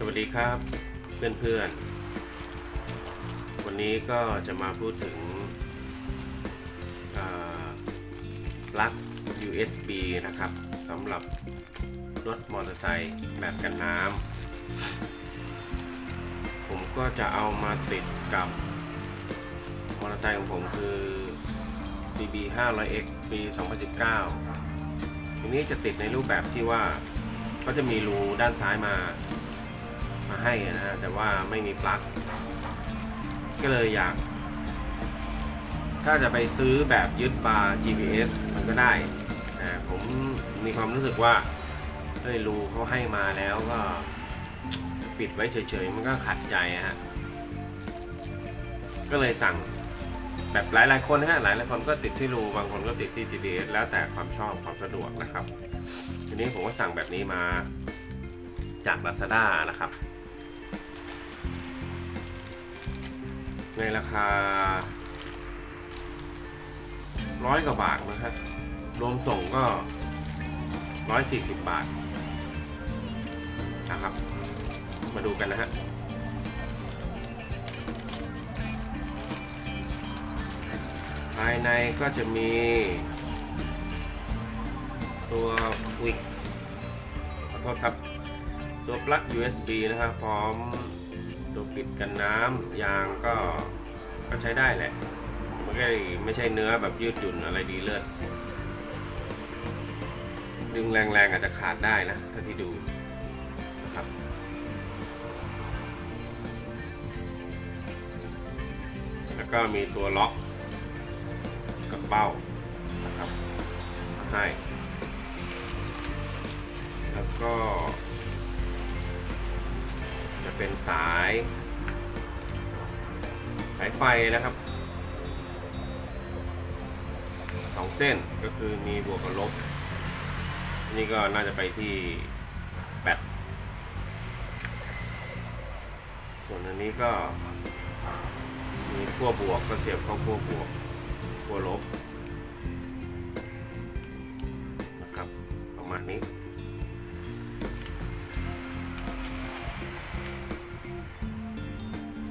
สวัสดีครับเพื่อนๆ วันนี้ก็จะมาพูดถึงปลั๊ก USB นะครับสำหรับรถมอเตอร์ไซค์แบบกันน้ำผมก็จะเอามาติดกับมอเตอร์ไซค์ของผมคือ CB 500X ปี 2019 ทีนี้จะติดในรูปแบบที่ว่าก็จะมีรูด้านซ้ายมา มาให้นะฮะแต่ว่าไม่มีปลั๊กก็เลยอยาก ถ้าจะไปซื้อแบบยึดบาร์ GPS มันก็ได้แต่ผมมีความรู้สึกว่าเฮ้ยรูเขาให้มาแล้วก็ปิดไว้เฉยๆ มันก็ขัดใจฮะ ก็เลยสั่งแบบหลายๆคนนะฮะหลายๆคนก็ติดที่รูบางคนก็ติดที่ GPS แล้วแต่ความชอบความสะดวกนะครับ ทีนี้ผมก็สั่งแบบนี้มาจาก Lazada นะครับ ในราคาร้อยกว่าบาทนะครับ รวมส่งก็ร้อยสี่สิบบาทนะครับ มาดูกันนะฮะภายในก็จะมี ตัววิกขอโทษครับ ตัวปลั๊ก USB นะครับ พร้อม ตัวปิดกันน้ำยางก็ก็ใช้ได้แหละ มันก็ไม่ใช่เนื้อแบบยืดหยุ่นอะไรดีเลิศดึงแรงๆอาจจะขาดได้นะถ้าที่ดูนะครับแล้วก็มีตัวล็อกกับเป้านะครับให้แล้วก็ เป็นสาย สายไฟนะครับสองเส้นก็คือมีบวกกับลบ นี่ก็น่าจะไปที่แบตส่วนอันนี้ก็มีขั้วบวกก็เสียบเข้าขั้วบวกขั้วลบนะครับประมาณนี้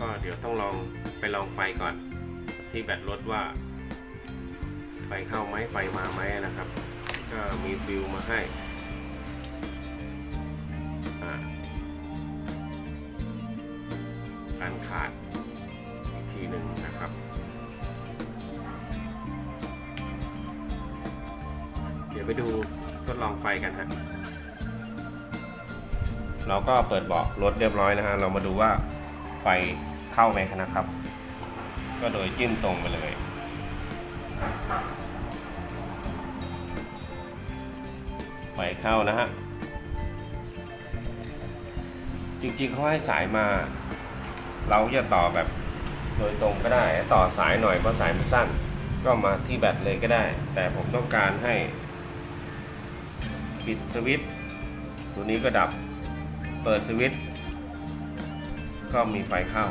ก็เดี๋ยวต้องลองไปลองไฟก่อน ที่แบตรถว่า ไฟเข้าไหมไฟมาไหมนะครับ ก็มีฟิลมาให้การขาดอีกทีหนึ่งนะครับ เดี๋ยวไปดูทดลองไฟกันฮะเราก็เปิดเบาะรถเรียบร้อยนะฮะ เรามาดูว่าไฟ เข้าไหมนะครับ ก็โดยจิ้มตรงไปเลย ไฟเข้านะฮะ จริงๆเขาให้สายมา เราจะต่อแบบโดยตรงก็ได้ ต่อสายหน่อยเพราะสายมันสั้น ก็มาที่แบตเลยก็ได้ แต่ผมต้องการให้ ปิดสวิตช์ตัวนี้ก็ดับ เปิดสวิตช์ก็มีไฟเข้า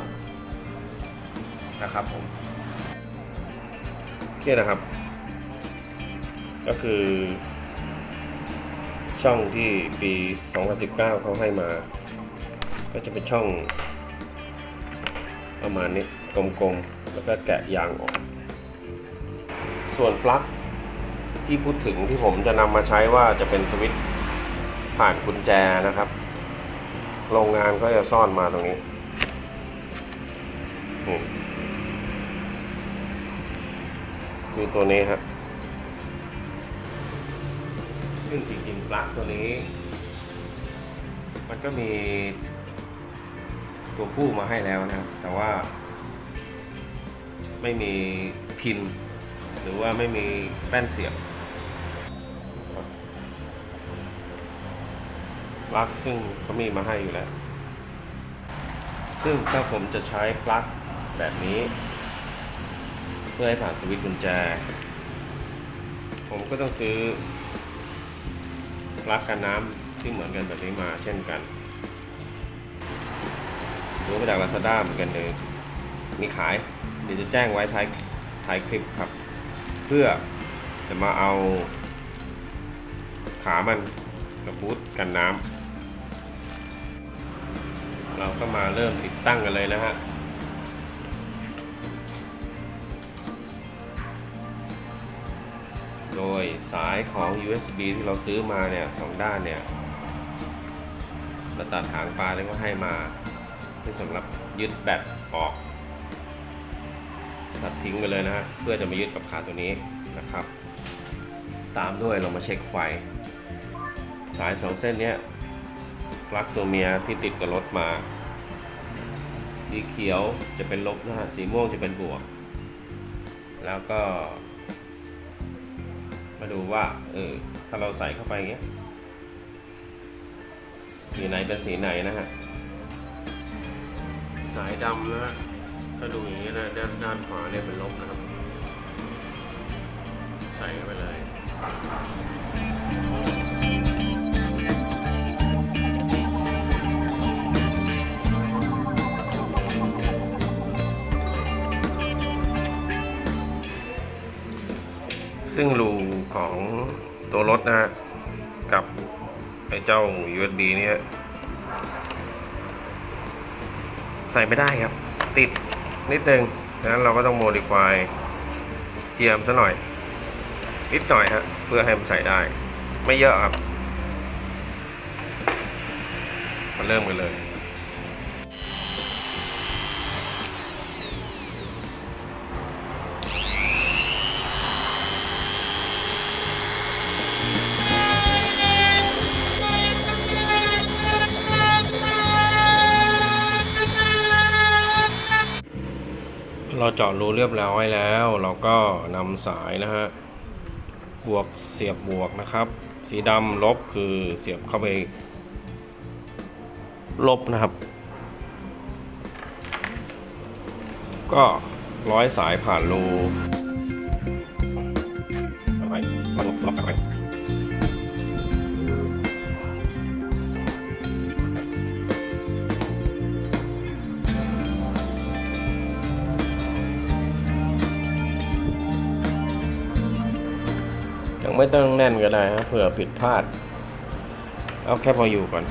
นะครับผมนี่นะครับ ก็คือ ช่องที่ปี 2019เขาให้มา ก็จะเป็นช่อง ประมาณนี้กลมๆ แล้วก็แกะยางออก ส่วนปลั๊กที่พูดถึงที่ผมจะนำมาใช้ว่าจะเป็นสวิตช์ผ่านกุญแจนะครับ โรงงานก็จะซ่อนมาตรงนี้นี่ คือตัวนี้ครับ ซึ่งจริงๆปลั๊กตัวนี้ มันก็มีตัวผู้มาให้แล้วนะครับ แต่ว่าไม่มีพิน หรือว่าไม่มีแป้นเสียบปลั๊กซึ่งเขามีมาให้อยู่แล้ว ซึ่งถ้าผมจะใช้ปลั๊กแบบนี้ พื่อให้ผ่านสวิตช์กุญแจ ผมก็ต้องซื้อปลั๊กกันน้ำที่เหมือนกันแบบนี้มาเช่นกันซื้อมาจาก Lazada เหมือนกันเลย มีขาย เดี๋ยวจะแจ้งไว้ท้ายท้ายคลิปครับ เพื่อจะมาเอาขามันกับบูทกันน้ำเราก็มาเริ่มติดตั้งกันเลยนะฮะ โดยสายของ USB ที่เราซื้อมาเนี่ยสองด้านเนี่ยเราตัดหางปลาแล้วก็ให้มาที่สำหรับยึดแบตออกตัดทิ้งไปเลยนะฮะเพื่อจะมายึดกับขาตัวนี้นะครับ ตามด้วยเรามาเช็คไฟ สายสองเส้นเนี้ยปลั๊กตัวเมียที่ติดกับรถมา สีเขียวจะเป็นลบนะฮะสีม่วงจะเป็นบวก แล้วก็ มาดูว่าเออถ้าเราใส่เข้าไปเงี้ยสีไหนเป็นสีไหนนะฮะสายดำนะฮะถ้าดูอย่างนี้นะด้านด้านขวาเนี่ยเป็นลบนะครับ ใส่เข้าไปเลย ซึ่งรูของตัวรถนะฮะกับไอ้เจ้า USB เนี่ยใส่ไม่ได้ครับ ติดนิดนึงดังนั้นเราก็ต้อง modify เจียมซะหน่อย นิดหน่อยฮะ เพื่อให้มันใส่ได้ ไม่เยอะครับ มาเริ่มกันเลย เราเจาะรูเรียบร้อยแล้ว เราก็นำสายนะฮะบวกเสียบบวกนะครับ สีดำลบคือเสียบเข้าไปลบนะครับ ก็ร้อยสายผ่านรูอาไปลบลบไป ไม่ต้องแน่นก็ได้ครับเผื่อผิดพลาด เอาแค่พออยู่ก่อน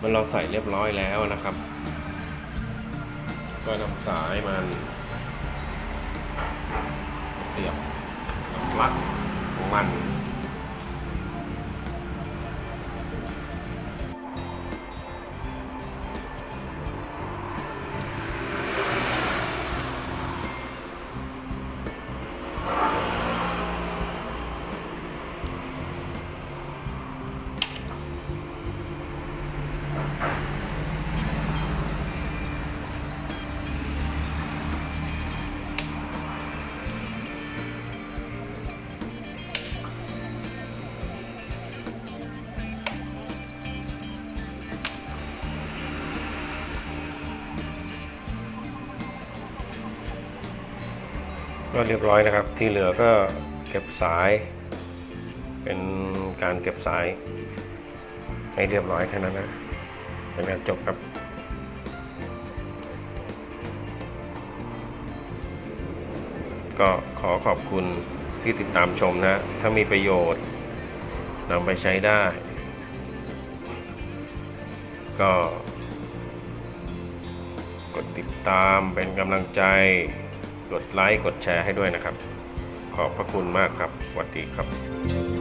มันเราใส่เรียบร้อยแล้วนะครับ ก็นำสายมัน เสียบปลั๊กของมัน ก็เรียบร้อยนะครับ ที่เหลือก็เก็บสาย เป็นการเก็บสาย ให้เรียบร้อยแค่นั้นนะเป็นการจบครับก็ขอขอบคุณที่ติดตามชมนะ ถ้ามีประโยชน์นำไปใช้ได้ ก็ กดติดตามเป็นกำลังใจ กดไลค์กดแชร์ให้ด้วยนะครับ ขอบพระคุณมากครับสวัสดีครับ